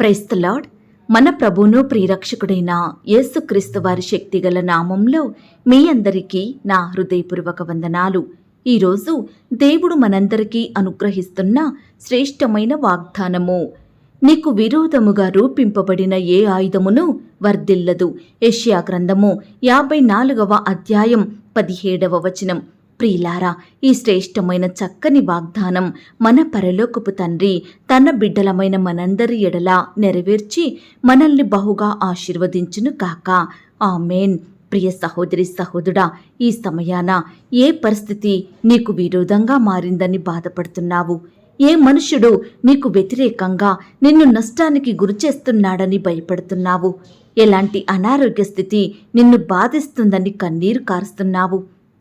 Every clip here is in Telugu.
ప్రైస్తలాడ్ మన ప్రభును ప్రియరక్షకుడైన యేసుక్రీస్తు వారి శక్తిగల నామంలో మీ అందరికీ నా హృదయపూర్వక వందనాలు. ఈరోజు దేవుడు మనందరికీ అనుగ్రహిస్తున్న శ్రేష్టమైన వాగ్దానము. నీకు విరోధముగా రూపింపబడిన ఏ ఆయుధమును వర్ధిల్లదు. యష్యా గ్రంథము యాభై నాలుగవ అధ్యాయం పదిహేడవ వచనం. ప్రియులారా ఈ శ్రేష్టమైన చక్కని వాగ్దానం మన పరలోకపు తండ్రి తన బిడ్డలమైన మనందరి ఎడలా నెరవేర్చి మనల్ని బహుగా ఆశీర్వదించును కాక ఆమెన్. ప్రియ సహోదరి సహోదరుడా ఈ సమయాన ఏ పరిస్థితి నీకు విరోధంగా మారిందని బాధపడుతున్నావు? ఏ మనుషుడు నీకు వ్యతిరేకంగా నిన్ను నష్టానికి గురిచేస్తున్నాడని భయపడుతున్నావు? ఎలాంటి అనారోగ్య స్థితి నిన్ను బాధిస్తుందని కన్నీరు కారుస్తున్నావు?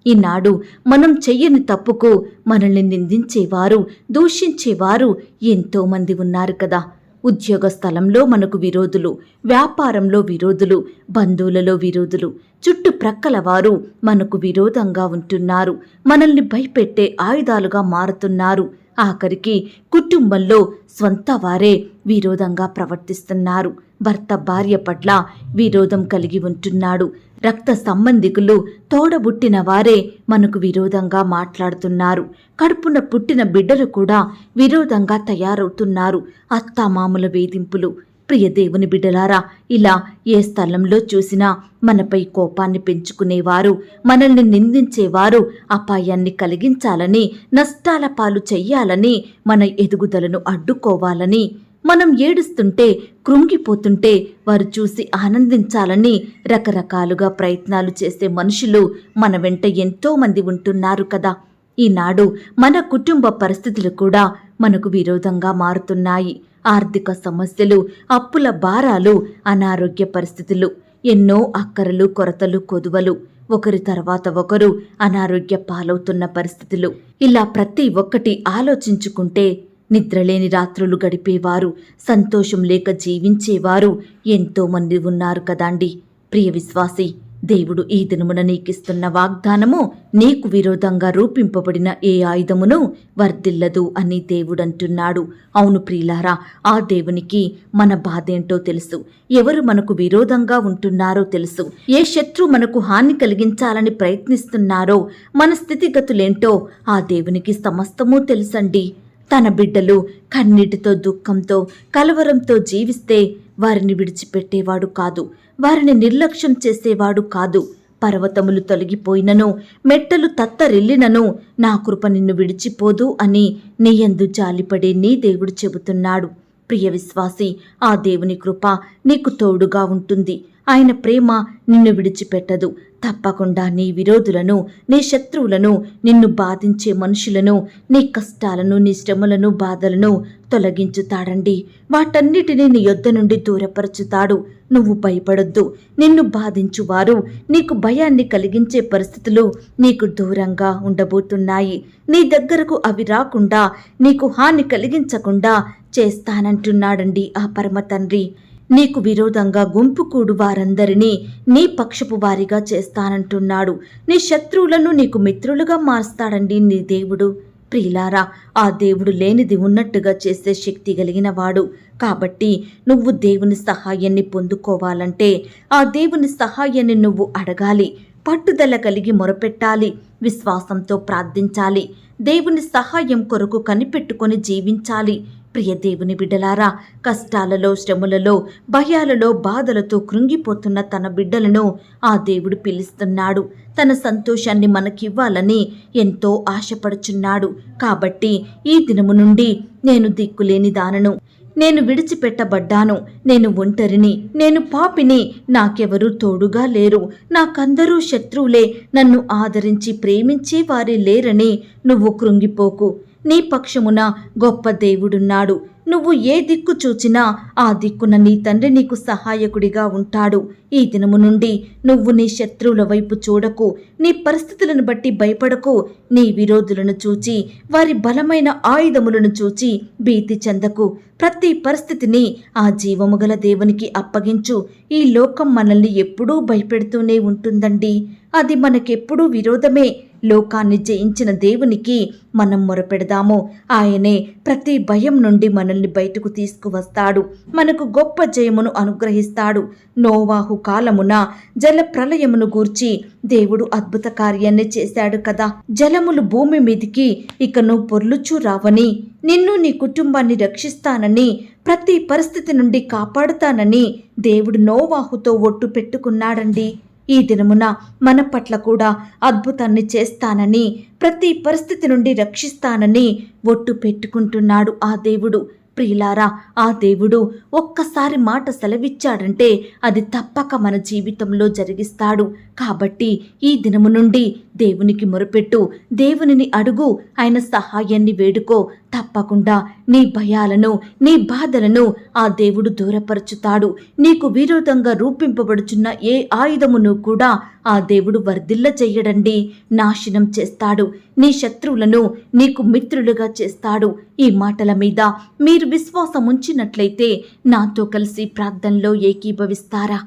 ఈనాడు మనం చెయ్యని తప్పుకు మనల్ని నిందించేవారు దూషించేవారు ఎంతోమంది ఉన్నారు కదా. ఉద్యోగ స్థలంలో మనకు విరోధులు వ్యాపారంలో విరోధులు బంధువులలో విరోధులు చుట్టుప్రక్కల వారు మనకు విరోధంగా ఉంటున్నారు మనల్ని భయపెట్టే ఆయుధాలుగా మారుతున్నారు. ఆఖరికి కుటుంబంలో స్వంత వారే విరోధంగా ప్రవర్తిస్తున్నారు. భర్త భార్య పట్ల విరోధం కలిగి ఉంటున్నాడు. రక్త సంబంధికులు తోడబుట్టిన వారే మనకు విరోధంగా మాట్లాడుతున్నారు. కడుపున పుట్టిన బిడ్డలు కూడా విరోధంగా తయారవుతున్నారు. అత్తామామల వేధింపులు. ప్రియ దేవుని బిడ్డలారా ఇలా ఏ స్థలంలో చూసినా మనపై కోపాన్ని పెంచుకునేవారు మనల్ని నిందించేవారు అపాయాన్ని కలిగించాలని నష్టాల పాలు చెయ్యాలని మన ఎదుగుదలను అడ్డుకోవాలని మనం ఏడుస్తుంటే కృంగిపోతుంటే వారు చూసి ఆనందించాలని రకరకాలుగా ప్రయత్నాలు చేసే మనుషులు మన వెంట ఎంతోమంది ఉంటున్నారు కదా. ఈనాడు మన కుటుంబ పరిస్థితులు కూడా మనకు విరోధంగా మారుతున్నాయి. ఆర్థిక సమస్యలు అప్పుల భారాలు అనారోగ్య పరిస్థితులు ఎన్నో అక్కరలు కొరతలు కొదువలు. ఒకరి తర్వాత ఒకరు అనారోగ్య పాలవుతున్న పరిస్థితులు. ఇలా ప్రతి ఒక్కటి ఆలోచించుకుంటే నిద్రలేని రాత్రులు గడిపేవారు సంతోషం లేక జీవించేవారు ఎంతోమంది ఉన్నారు కదాండి. ప్రియ విశ్వాసి దేవుడు ఈ దినమున నీకిస్తున్న వాగ్దానము నీకు విరోధంగా రూపింపబడిన ఏ ఆయుధమును వర్ధిల్లదు అని దేవుడంటున్నాడు. అవును ప్రియులారా ఆ దేవునికి మన బాధేంటో తెలుసు. ఎవరు మనకు విరోధంగా ఉంటున్నారో తెలుసు. ఏ శత్రు మనకు హాని కలిగించాలని ప్రయత్నిస్తున్నారో మన స్థితిగతులేంటో ఆ దేవునికి సమస్తమూ తెలుసండి. తన బిడ్డలు కన్నీటితో దుఃఖంతో కలవరంతో జీవిస్తే వారిని విడిచిపెట్టేవాడు కాదు. వారిని నిర్లక్ష్యం చేసేవాడు కాదు. పర్వతములు తొలగిపోయినను మెట్టలు తత్తరిల్లినను నా కృప నిన్ను విడిచిపోదు అని నీయందు జాలిపడే నీ దేవుడు చెబుతున్నాడు. ప్రియ విశ్వాసి ఆ దేవుని కృప నీకు తోడుగా ఉంటుంది. ఆయన ప్రేమ నిన్ను విడిచిపెట్టదు. తప్పకుండా నీ విరోధులను నీ శత్రువులను నిన్ను బాధించే మనుషులను నీ కష్టాలను నీ శ్రమలను బాధలను తొలగించుతాడండి. వాటన్నిటినీ నీ యొద్ద నుండి దూరపరచుతాడు. నువ్వు భయపడొద్దు. నిన్ను బాధించువారు నీకు భయాన్ని కలిగించే పరిస్థితులు నీకు దూరంగా ఉండబోతున్నాయి. నీ దగ్గరకు అవి రాకుండా నీకు హాని కలిగించకుండా చేస్తానంటున్నాడండి ఆ పరమ తండ్రి నీకు విరోధంగా గుంపు కూడు వారందరినీ నీ పక్షపు వారిగా చేస్తానంటున్నాడు. నీ శత్రువులను నీకు మిత్రులుగా మారుస్తాడండి నీ దేవుడు. ప్రియులారా ఆ దేవుడు లేనిది ఉన్నట్టుగా చేసే శక్తి కలిగినవాడు. కాబట్టి నువ్వు దేవుని సహాయాన్ని పొందుకోవాలంటే ఆ దేవుని సహాయాన్ని నువ్వు అడగాలి పట్టుదల కలిగి మొరపెట్టాలి విశ్వాసంతో ప్రార్థించాలి దేవుని సహాయం కొరకు కనిపెట్టుకొని జీవించాలి. ప్రియ దేవుని బిడ్డలారా కష్టాలలో శ్రమలలో భయాలలో బాధలతో కృంగిపోతున్న తన బిడ్డలను ఆ దేవుడు పిలుస్తున్నాడు. తన సంతోషాన్ని మనకివ్వాలని ఎంతో ఆశపడుచున్నాడు. కాబట్టి ఈ దినము నుండి నేను దిక్కులేని దానను నేను విడిచిపెట్టబడ్డాను. నేను ఒంటరిని నేను పాపిని నాకెవరూ తోడుగా లేరు. నాకందరూ శత్రువులే నన్ను ఆదరించి ప్రేమించే వారే లేరని నువ్వు కృంగిపోకు. నీ పక్షమున గొప్ప దేవుడున్నాడు. నువ్వు ఏ దిక్కు చూచినా ఆ దిక్కున నీ తండ్రి నీకు సహాయకుడిగా ఉంటాడు. ఈ దినము నుండి నువ్వు నీ శత్రువుల వైపు చూడకు నీ పరిస్థితులను బట్టి భయపడకు. నీ విరోధులను చూచి వారి బలమైన ఆయుధములను చూచి భీతి చెందకు. ప్రతి పరిస్థితిని ఆ జీవము గల దేవునికి అప్పగించు. ఈ లోకం మనల్ని ఎప్పుడూ భయపెడుతూనే ఉంటుందండి. అది మనకెప్పుడూ విరోధమే. లోకాన్ని జయించిన దేవునికి మనం మొరపెడదాము. ఆయనే ప్రతి భయం నుండి మనల్ని బయటకు తీసుకువస్తాడు. మనకు గొప్ప జయమును అనుగ్రహిస్తాడు. నోవాహు కాలమున జల ప్రళయమును గూర్చి దేవుడు అద్భుత కార్యాన్ని చేశాడు కదా. జలములు భూమి మీదికి ఇకను పొర్లుచూ రావని నిన్ను నీ కుటుంబాన్ని రక్షిస్తానని ప్రతి పరిస్థితి నుండి కాపాడుతానని దేవుడు నోవాహుతో ఒట్టు పెట్టుకున్నాడండి. ఈ దినమున మన పట్ల కూడా అద్భుతాన్ని చేస్తానని ప్రతి పరిస్థితి నుండి రక్షిస్తానని ఒట్టు పెట్టుకుంటున్నాడు ఆ దేవుడు. ప్రియులారా ఆ దేవుడు ఒక్కసారి మాట సెలవిచ్చాడంటే అది తప్పక మన జీవితంలో జరిగిస్తాడు. కాబట్టి ఈ దినము నుండి దేవునికి మొరపెట్టు. దేవునిని అడుగు. ఆయన సహాయాన్ని వేడుకో. తప్పకుండా నీ భయాలను నీ బాధలను ఆ దేవుడు దూరపరుచుతాడు. నీకు విరోధంగా రూపింపబడుచున్న ఏ ఆయుధమును కూడా ఆ దేవుడు వర్ధిల్ల చెయ్యడండి. నాశనం చేస్తాడు. నీ శత్రువులను నీకు మిత్రులుగా చేస్తాడు. ఈ మాటల మీద మీరు విశ్వాసం ఉంచినట్లయితే నాతో కలిసి ప్రార్థనలో ఏకీభవిస్తారా?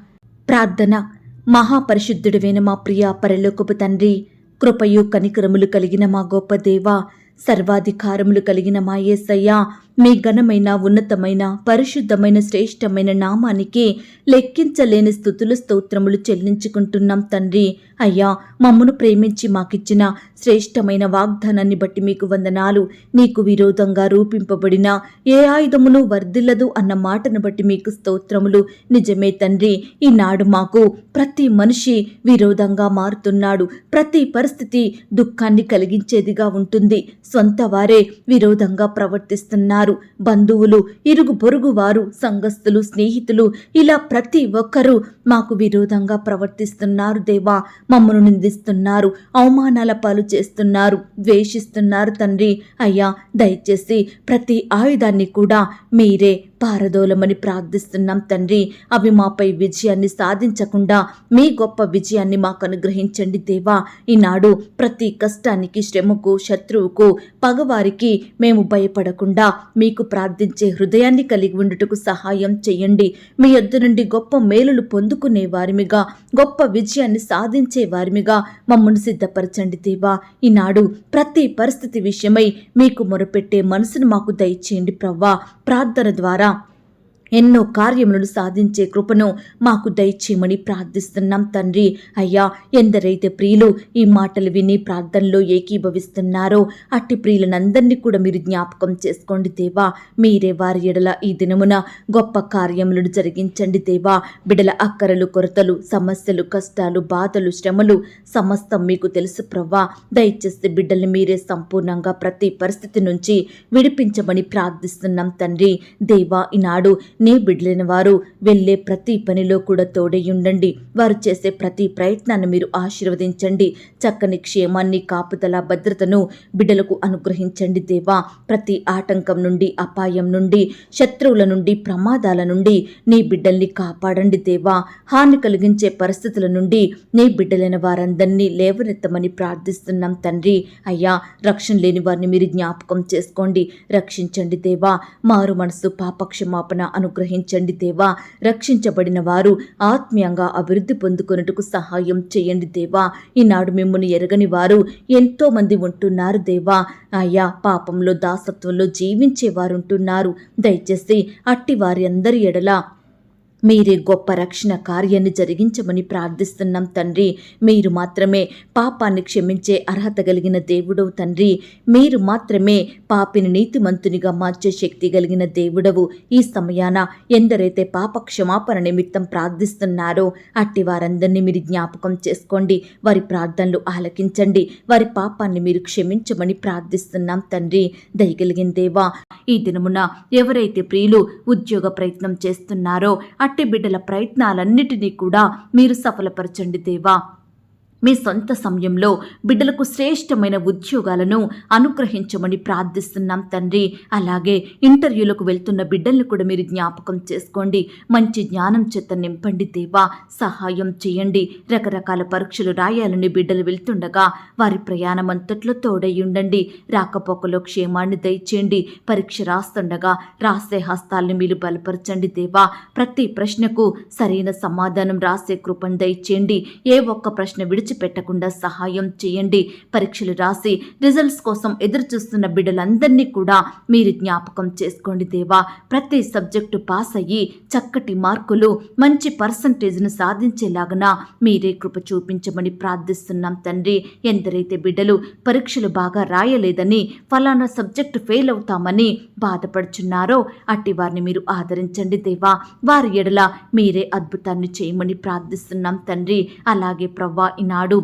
ప్రార్థన. మహాపరిశుద్ధుడివైన మా ప్రియ పరలోకపు తండ్రి కృపయు కనికరములు కలిగిన మా గొప్ప దేవ సర్వాధికారములు కలిగిన మా యేసయ్య మీ ఘనమైన ఉన్నతమైన పరిశుద్ధమైన శ్రేష్టమైన నామానికి లెక్కించలేని స్థుతులు స్తోత్రములు చెల్లించుకుంటున్నాం తండ్రి. అయ్యా మమ్మను ప్రేమించి మాకిచ్చిన శ్రేష్టమైన వాగ్దానాన్ని బట్టి మీకు వందనాలు. నీకు విరోధంగా రూపింపబడిన ఏ ఆయుధమును వర్ధిల్లదు అన్న మాటను బట్టి మీకు స్తోత్రములు. నిజమే తండ్రి ఈనాడు మాకు ప్రతి మనిషి విరోధంగా మారుతున్నాడు. ప్రతి పరిస్థితి దుఃఖాన్ని కలిగించేదిగా ఉంటుంది. సొంత వారే విరోధంగా ప్రవర్తిస్తున్నారు. బంధువులు ఇరుగు పొరుగు వారు సంఘస్థులు స్నేహితులు ఇలా ప్రతి ఒక్కరూ మాకు విరోధంగా ప్రవర్తిస్తున్నారు దేవా. మమ్మను నిందిస్తున్నారు అవమానాల పాలు చేస్తున్నారు ద్వేషిస్తున్నారు తండ్రి. అయ్యా దయచేసి ప్రతి ఆయుధాన్ని కూడా మీరే పారదోలమని ప్రార్థిస్తున్నాం తండ్రి. అవి మాపై విజయాన్ని సాధించకుండా మీ గొప్ప విజయాన్ని మాకు అనుగ్రహించండి దేవా. ఈనాడు ప్రతి కష్టానికి శ్రమకు శత్రువుకు పగవారికి మేము భయపడకుండా మీకు ప్రార్థించే హృదయాన్ని కలిగి ఉండుటకు సహాయం చేయండి. మీ యొద్ద నుండి గొప్ప మేలులు పొందుకునే వారిమిగా గొప్ప విజయాన్ని సాధించే వారిమిగా మమ్మల్ని సిద్ధపరచండి దేవా. ఈనాడు ప్రతి పరిస్థితి విషయమై మీకు మొరపెట్టే మనసును మాకు దయచేయండి ప్రవ్వా. ప్రార్థన ద్వారా ఎన్నో కార్యములను సాధించే కృపను మాకు దయచేయమని ప్రార్థిస్తున్నాం తండ్రి. అయ్యా ఎందరైతే ప్రియులు ఈ మాటలు విని ప్రార్థనలో ఏకీభవిస్తున్నారో అట్టి ప్రియులనందరినీ కూడా మీరు జ్ఞాపకం చేసుకోండి దేవా. మీరే వారి ఎడల ఈ దినమున గొప్ప కార్యములను జరిగించండి దేవా. బిడల అక్కరలు కొరతలు సమస్యలు కష్టాలు బాధలు శ్రమలు సమస్తం మీకు తెలుసు ప్రవ్వా. దయచేసి బిడ్డల్ని మీరే సంపూర్ణంగా ప్రతి పరిస్థితి నుంచి విడిపించమని ప్రార్థిస్తున్నాం తండ్రి. దేవా ఈనాడు నీ బిడ్డలైన వారు వెళ్ళే ప్రతి పనిలో కూడా తోడయ్యుండండి. వారు చేసే ప్రతి ప్రయత్నాన్ని మీరు ఆశీర్వదించండి. చక్కని క్షేమాన్ని కాపుదల భద్రతను బిడ్డలకు అనుగ్రహించండి దేవా. ప్రతి ఆటంకం నుండి అపాయం నుండి శత్రువుల నుండి ప్రమాదాల నుండి నీ బిడ్డల్ని కాపాడండి దేవా. హాని కలిగించే పరిస్థితుల నుండి నీ బిడ్డలైన వారందరినీ లేవనెత్తమని ప్రార్థిస్తున్నాం తండ్రి. అయ్యా రక్షణ లేని వారిని మీరు జ్ఞాపకం చేసుకోండి. రక్షించండి దేవా. మారు మనసు పాపక్షమాపణ అనుగ్రహించండి దేవా. రక్షించబడిన వారు ఆత్మీయంగా అభివృద్ధి పొందుకొనుటకు సహాయం చేయండి దేవా. ఈనాడు మిమ్మల్ని ఎరగని వారు ఎంతో మంది ఉంటున్నారు దేవా. అయ్యా పాపంలో దాసత్వంలో జీవించే ఉంటున్నారు. దయచేసి అట్టి వారి అందరి ఎడల మీరే గొప్ప రక్షణ కార్యాన్ని జరిగించమని ప్రార్థిస్తున్నాం తండ్రి. మీరు మాత్రమే పాపాన్ని క్షమించే అర్హత కలిగిన దేవుడవు తండ్రి. మీరు మాత్రమే పాపిని నీతిమంతునిగా మార్చే శక్తి కలిగిన దేవుడవు. ఈ సమయాన ఎందరైతే పాప క్షమాపణ నిమిత్తం ప్రార్థిస్తున్నారో అట్టి వారందరినీ మీరు జ్ఞాపకం చేసుకోండి. వారి ప్రార్థనలు ఆలకించండి. వారి పాపాన్ని మీరు క్షమించమని ప్రార్థిస్తున్నాం తండ్రి. దయగలిగిన దేవా ఈ దినమున ఎవరైతే ప్రియులు ఉద్యోగ ప్రయత్నం చేస్తున్నారో అట్టి బిడ్డల ప్రయత్నాలన్నిటినీ కూడా మీరు సఫలపరచండి దేవా. మీ సొంత సమయంలో బిడ్డలకు శ్రేష్టమైన ఉద్యోగాలను అనుగ్రహించమని ప్రార్థిస్తున్నాం తండ్రి. అలాగే ఇంటర్వ్యూలకు వెళ్తున్న బిడ్డల్ని కూడా మీరు జ్ఞాపకం చేసుకోండి. మంచి జ్ఞానం చేత నింపండి దేవా. సహాయం చేయండి. రకరకాల పరీక్షలు రాయాలని బిడ్డలు వెళ్తుండగా వారి ప్రయాణం అంతట్లో తోడై ఉండండి. రాకపోకలో క్షేమాన్ని దయచేయండి. పరీక్ష రాస్తుండగా రాసే హస్తాల్ని మీరు బలపరచండి దేవా. ప్రతి ప్రశ్నకు సరైన సమాధానం రాసే కృపను దయచేయండి. ఏ ఒక్క ప్రశ్న విడిచి విడిచిపెట్టకుండా సహాయం చేయండి. పరీక్షలు రాసి రిజల్ట్స్ కోసం ఎదురు చూస్తున్న బిడ్డలందరినీ కూడా మీరు జ్ఞాపకం చేసుకోండి దేవా. ప్రతి సబ్జెక్టు పాస్ అయ్యి చక్కటి మార్కులు మంచి పర్సంటేజ్ను సాధించేలాగన మీరే కృప చూపించమని ప్రార్థిస్తున్నాం తండ్రి. ఎందరైతే బిడ్డలు పరీక్షలు బాగా రాయలేదని ఫలానా సబ్జెక్టు ఫెయిల్ అవుతామని బాధపడుచున్నారో అట్టి వారిని మీరు ఆదరించండి దేవా. వారి ఎడల మీరే అద్భుతాన్ని చేయమని ప్రార్థిస్తున్నాం తండ్రి. అలాగే ప్రవ్వా ఈనాడు నాడు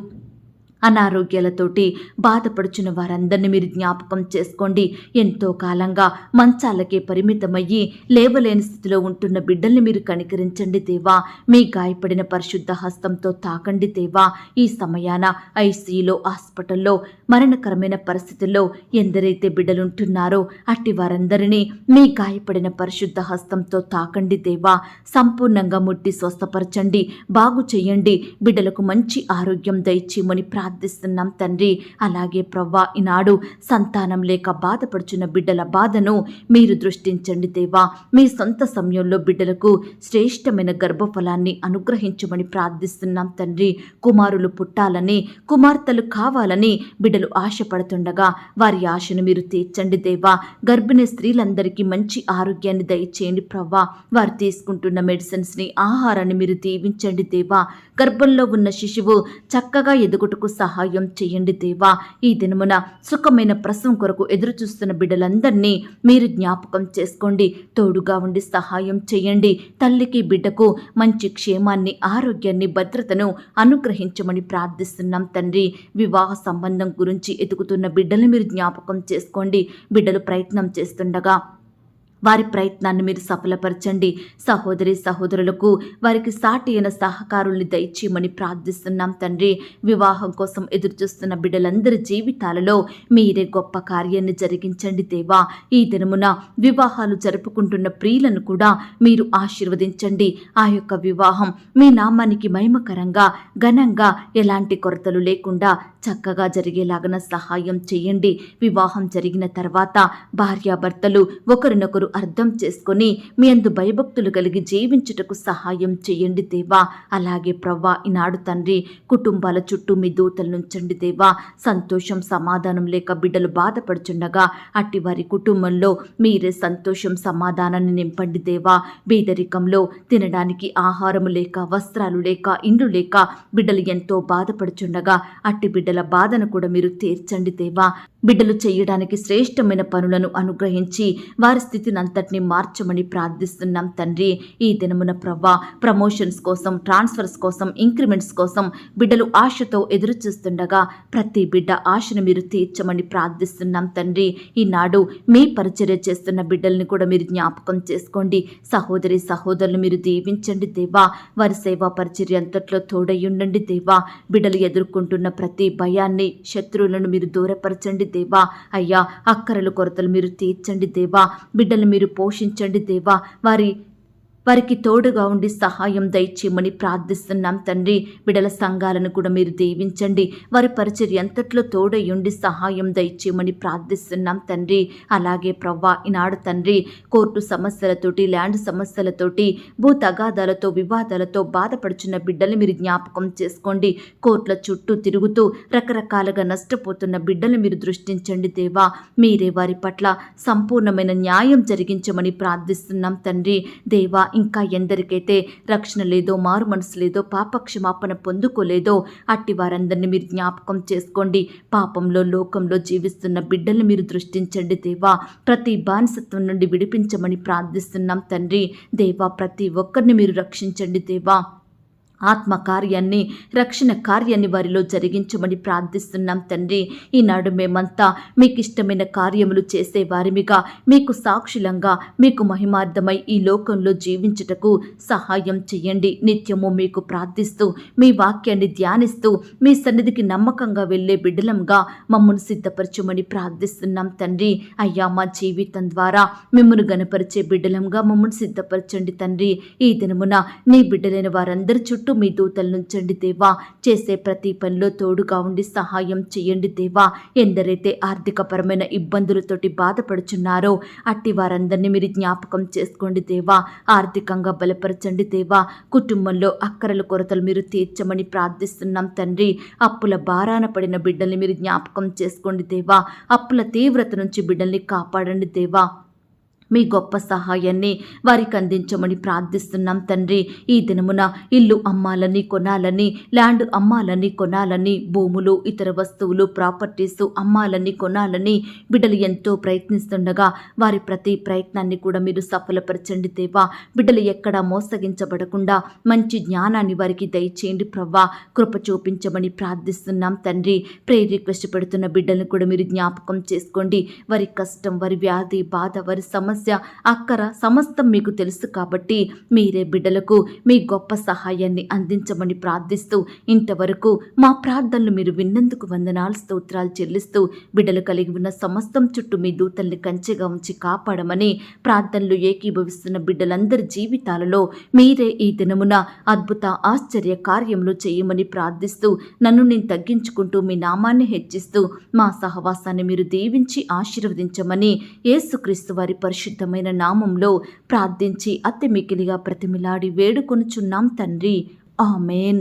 అనారోగ్యాలతోటి బాధపడుచున్న వారందరినీ మీరు జ్ఞాపకం చేసుకోండి. ఎంతో కాలంగా మంచాలకే పరిమితమయ్యి లేవలేని స్థితిలో ఉంటున్న బిడ్డల్ని మీరు కనికరించండి దేవా. మీ గాయపడిన పరిశుద్ధ హస్తంతో తాకండి దేవా. ఈ సమయాన ఐసీలో హాస్పిటల్లో మరణకరమైన పరిస్థితుల్లో ఎందరైతే బిడ్డలుంటున్నారో అట్టి వారందరినీ మీ గాయపడిన పరిశుద్ధ హస్తంతో తాకండి దేవా. సంపూర్ణంగా ముట్టి స్వస్థపరచండి. బాగు చేయండి. బిడ్డలకు మంచి ఆరోగ్యం దయచేయమని ప్రార్థిస్తున్నాం తండ్రి. అలాగే ప్రవ్వా ఈనాడు సంతానం లేక బాధపడుచున్న బిడ్డల బాధను మీరు దృష్టించండి దేవా. మీ సొంత సమయంలో బిడ్డలకు శ్రేష్టమైన గర్భఫలాన్ని అనుగ్రహించమని ప్రార్థిస్తున్నాం తండ్రి. కుమారులు పుట్టాలని కుమార్తెలు కావాలని బిడ్డలు ఆశపడుతుండగా వారి ఆశను మీరు తీర్చండి దేవా. గర్భిణీ స్త్రీలందరికీ మంచి ఆరోగ్యాన్ని దయచేయండి ప్రవ్వా. వారు తీసుకుంటున్న మెడిసిన్స్ని ఆహారాన్ని మీరు దీవించండి దేవా. గర్భంలో ఉన్న శిశువు చక్కగా ఎదుగుటకు సహాయం సహాయం చేయండి దేవా. ఈ దినమున సుఖమైన ప్రసవం కొరకు ఎదురు చూస్తున్న బిడ్డలందరినీ మీరు జ్ఞాపకం చేసుకోండి. తోడుగా ఉండి సహాయం చేయండి. తల్లికి బిడ్డకు మంచి క్షేమాన్ని ఆరోగ్యాన్ని భద్రతను అనుగ్రహించమని ప్రార్థిస్తున్నాం తండ్రి. వివాహ సంబంధం గురించి ఎదుగుతున్న బిడ్డలు మీరు జ్ఞాపకం చేసుకోండి. బిడ్డలు ప్రయత్నం చేస్తుండగా వారి ప్రయత్నాన్ని మీరు సఫలపరచండి. సహోదరి సహోదరులకు వారికి సాటి అయిన సహకారుల్ని దయచేయమని ప్రార్థిస్తున్నాం తండ్రి. వివాహం కోసం ఎదురుచూస్తున్న బిడ్డలందరి జీవితాలలో మీరే గొప్ప కార్యాన్ని జరిగించండి దేవా. ఈ దినమున వివాహాలు జరుపుకుంటున్న ప్రియులను కూడా మీరు ఆశీర్వదించండి. ఆ యొక్క వివాహం మీ నామానికి మహిమకరంగా ఘనంగా ఎలాంటి కొరతలు లేకుండా చక్కగా జరిగేలాగన సహాయం చేయండి. వివాహం జరిగిన తర్వాత భార్యాభర్తలు ఒకరినొకరు అర్థం చేసుకొని మీ అందు భయభక్తులు కలిగి జీవించుటకు సహాయం చేయండి దేవా. అలాగే ప్రవ్వా ఈనాడు తండ్రి కుటుంబాల చుట్టూ మీ దూతలు నుంచండి దేవా. సంతోషం సమాధానం లేక బిడ్డలు బాధపడుచుండగా అట్టి వారి కుటుంబంలో మీరే సంతోషం సమాధానాన్ని నింపండి దేవా. బీదరికంలో తినడానికి ఆహారము లేక వస్త్రాలు లేక ఇండ్లు లేక బిడ్డలు ఎంతో బాధపడుచుండగా అట్టి బిడ్డల బాధను కూడా మీరు తీర్చండి దేవా. బిడ్డలు చేయడానికి శ్రేష్టమైన పనులను అనుగ్రహించి వారి స్థితిని అంతటిని మార్చమని ప్రార్థిస్తున్నాం తండ్రి. ఈ దినమున ప్రవ్వా ప్రమోషన్స్ కోసం ట్రాన్స్ఫర్స్ కోసం ఇంక్రిమెంట్స్ కోసం బిడ్డలు ఆశతో ఎదురు చూస్తుండగా ప్రతి బిడ్డ ఆశను మీరు తీర్చమని ప్రార్థిస్తున్నాం తండ్రి. ఈనాడు మీ పరిచర్య చేస్తున్న బిడ్డల్ని కూడా మీరు జ్ఞాపకం చేసుకోండి. సహోదరి సహోదరులు మీరు దీవించండి దేవా. వారి సేవా పరిచర్య అంతట్లో తోడయ్యుండండి దేవా. బిడ్డలు ఎదుర్కొంటున్న ప్రతి భయాన్ని శత్రువులను మీరు దూరపరచండి దేవా. అయ్యా అక్కరలు కొరతలు మీరు తీర్చండి దేవా. బిడ్డలు మీరు పోషించండి దేవా. వారి వారికి తోడుగా ఉండి సహాయం దయచేయమని ప్రార్థిస్తున్నాం తండ్రి. బిడల సంఘాలను కూడా మీరు దీవించండి. వారి పరిచర్య ఎంతట్లో తోడై ఉండి సహాయం దయచేయమని ప్రార్థిస్తున్నాం తండ్రి. అలాగే ప్రవ్వా ఈనాడు తండ్రి కోర్టు సమస్యలతోటి ల్యాండ్ సమస్యలతోటి భూ తగాదాలతో వివాదాలతో బాధపడుచున్న బిడ్డలు మీరు జ్ఞాపకం చేసుకోండి. కోర్టుల చుట్టూ తిరుగుతూ రకరకాలుగా నష్టపోతున్న బిడ్డలు మీరు దృష్టించండి దేవా. మీరే వారి పట్ల సంపూర్ణమైన న్యాయం జరిగించమని ప్రార్థిస్తున్నాం తండ్రి. దేవా ఇంకా ఎందరికైతే రక్షణ లేదో మారు మనసు లేదో పాప క్షమాపణ పొందుకోలేదో అట్టి వారందరినీ మీరు జ్ఞాపకం చేసుకోండి. పాపంలో లోకంలో జీవిస్తున్న బిడ్డల్ని మీరు దృష్టించండి దేవా. ప్రతి బానిసత్వం నుండి విడిపించమని ప్రార్థిస్తున్నాం తండ్రి. దేవా ప్రతి ఒక్కరిని మీరు రక్షించండి దేవా. ఆత్మ కార్యాన్ని రక్షణ కార్యాన్ని వారిలో జరిగించమని ప్రార్థిస్తున్నాం తండ్రి. ఈనాడు మేమంతా మీకు ఇష్టమైన కార్యములు చేసే వారిమిగా మీకు సాక్షులంగా మీకు మహిమార్థమై ఈ లోకంలో జీవించుటకు సహాయం చేయండి. నిత్యము మీకు ప్రార్థిస్తూ మీ వాక్యాన్ని ధ్యానిస్తూ మీ సన్నిధికి నమ్మకంగా వెళ్ళే బిడ్డలంగా మమ్మల్ని సిద్ధపరచమని ప్రార్థిస్తున్నాం తండ్రి. అయ్యా మా జీవితం ద్వారా మిమ్మల్ని గనపరిచే బిడ్డలంగా మమ్మల్ని సిద్ధపరచండి తండ్రి. ఈ దినమున నీ బిడ్డలైన వారందరి చుట్టూ చుట్టూ మీ దూతలనుంచండి దేవా. చేసే ప్రతి పనిలో తోడుగా ఉండి సహాయం చేయండి దేవా. ఎందరైతే ఆర్థికపరమైన ఇబ్బందులతోటి బాధపడుచున్నారో అట్టి వారందరినీ మీరు జ్ఞాపకం చేసుకోండి దేవా. ఆర్థికంగా బలపరచండి దేవా. కుటుంబంలో అక్కరల కొరతలు మీరు తీర్చమని ప్రార్థిస్తున్నాం తండ్రి. అప్పుల బారాన పడిన బిడ్డల్ని మీరు జ్ఞాపకం చేసుకోండి దేవా. అప్పుల తీవ్రత నుంచి బిడ్డల్ని కాపాడండి దేవా. మీ గొప్ప సహాయాన్ని వారికి అందించమని ప్రార్థిస్తున్నాం తండ్రి. ఈ దినమున ఇల్లు అమ్మాలని కొనాలని ల్యాండ్ అమ్మాలని కొనాలని భూములు ఇతర వస్తువులు ప్రాపర్టీస్ అమ్మాలని కొనాలని బిడ్డలు ఎంతో ప్రయత్నిస్తుండగా వారి ప్రతి ప్రయత్నాన్ని కూడా మీరు సఫలపరచండి దేవా. బిడ్డలు ఎక్కడా మోసగించబడకుండా మంచి జ్ఞానాన్ని వారికి దయచేయండి ప్రవ్వా. కృప చూపించమని ప్రార్థిస్తున్నాం తండ్రి. ప్రే రిక్వెస్ట్ పెడుతున్న బిడ్డలను కూడా మీరు జ్ఞాపకం చేసుకోండి. వారి కష్టం వారి వ్యాధి బాధ వారి సమస్య అక్కర సమస్తం మీకు తెలుసు కాబట్టి మీరే బిడ్డలకు మీ గొప్ప సహాయాన్ని అందించమని ప్రార్థిస్తూ ఇంతవరకు మా ప్రార్థనలు మీరు విన్నందుకు వందనాలు స్తోత్రాలు చెల్లిస్తూ బిడ్డలు కలిగి ఉన్న సమస్తం చుట్టూ మీ దూతల్ని కంచెగా ఉంచి కాపాడమని ప్రార్థనలు ఏకీభవిస్తున్న బిడ్డలందరి జీవితాలలో మీరే ఈ దినమున అద్భుత ఆశ్చర్య కార్యములు చేయమని ప్రార్థిస్తూ నన్ను నేను తగ్గించుకుంటూ మీ నామాన్ని హెచ్చిస్తూ మా సహవాసాన్ని మీరు దీవించి ఆశీర్వదించమని యేసుక్రీస్తు వారి పరిశుద్ధమైన నామంలో ప్రార్థించి అతి మికిలిగా ప్రతిమిలాడి వేడుకొనుచున్నాం తండ్రి. ఆమెన్.